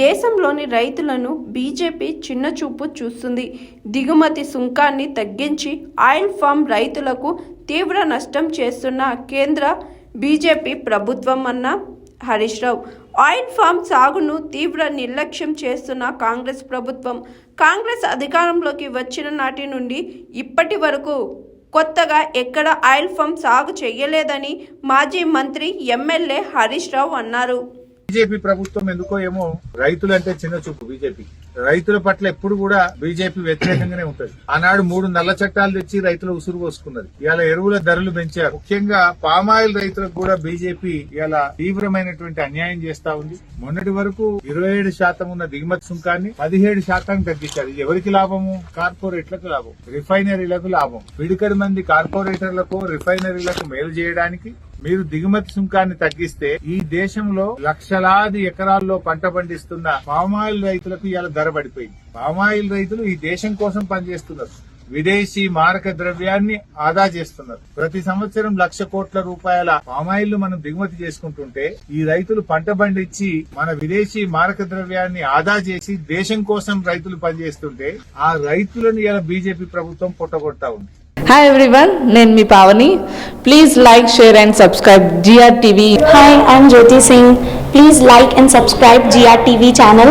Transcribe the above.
దేశంలోని రైతులను బీజేపీ చిన్నచూపు చూస్తుంది. దిగుమతి సుంకాన్ని తగ్గించి ఆయిల్ ఫామ్ రైతులకు తీవ్ర నష్టం చేస్తున్న కేంద్ర బీజేపీ ప్రభుత్వం అన్న హరీష్ రావు. ఆయిల్ ఫామ్ సాగును తీవ్ర నిర్లక్ష్యం చేస్తున్న కాంగ్రెస్ ప్రభుత్వం. కాంగ్రెస్ అధికారంలోకి వచ్చిన నాటి నుండి ఇప్పటి వరకు కొత్తగా ఎక్కడ ఆయిల్ ఫామ్ సాగు చేయలేదని మాజీ మంత్రి ఎమ్మెల్యే హరీష్ రావు అన్నారు. బీజేపీ ప్రభుత్వం ఎందుకో ఏమో రైతులంటే చిన్న చూపు బీజేపీ. రైతుల పట్ల ఎప్పుడు కూడా బీజేపీ వ్యతిరేకంగానే ఉంటది. ఆనాడు మూడు నల్ల చట్టాలు తెచ్చి రైతుల ఉసురు పోసుకున్నది. ఇవాళ ఎరువుల ధరలు పెంచారు. ముఖ్యంగా పామాయిల్ రైతులకు కూడా బీజేపీ ఇవాళ తీవ్రమైనటువంటి అన్యాయం చేస్తా ఉంది. మొన్నటి వరకు ఇరవై ఏడు శాతం ఉన్న దిగుమతి సుంకాన్ని పదిహేడు శాతం తగ్గించారు. ఎవరికి లాభము? కార్పొరేట్లకు లాభం. రిఫైనరీలకు లాభం. విడికడి మంది కార్పొరేటర్లకు రిఫైనరీలకు మేలు చేయడానికి మీరు దిగుమతి సుంకాన్ని తగ్గిస్తే ఈ దేశంలో లక్షలాది ఎకరాల్లో పంట పండిస్తున్న పామాయిల్ రైతులకు ఇలా ధర పడిపోయింది. పామాయిల్ రైతులు ఈ దేశం కోసం పనిచేస్తున్నారు. విదేశీ మారక ద్రవ్యాన్ని ఆదా చేస్తున్నారు ప్రతి సంవత్సరం లక్ష కోట్ల రూపాయల పామాయిల్ మనం దిగుమతి చేసుకుంటుంటే ఈ రైతులు పంట పండించి మన విదేశీ మారక ద్రవ్యాన్ని ఆదా చేసి దేశం కోసం రైతులు పనిచేస్తుంటే ఆ రైతులను ఇలా బీజేపీ ప్రభుత్వం పొట్టగొడతా ఉంది హాయ్ ఎవ్రీవన్ నేను మీ Pavani please like share and subscribe GR TV Hi, I'm Jyoti Singh. Please like and subscribe GRTV channel.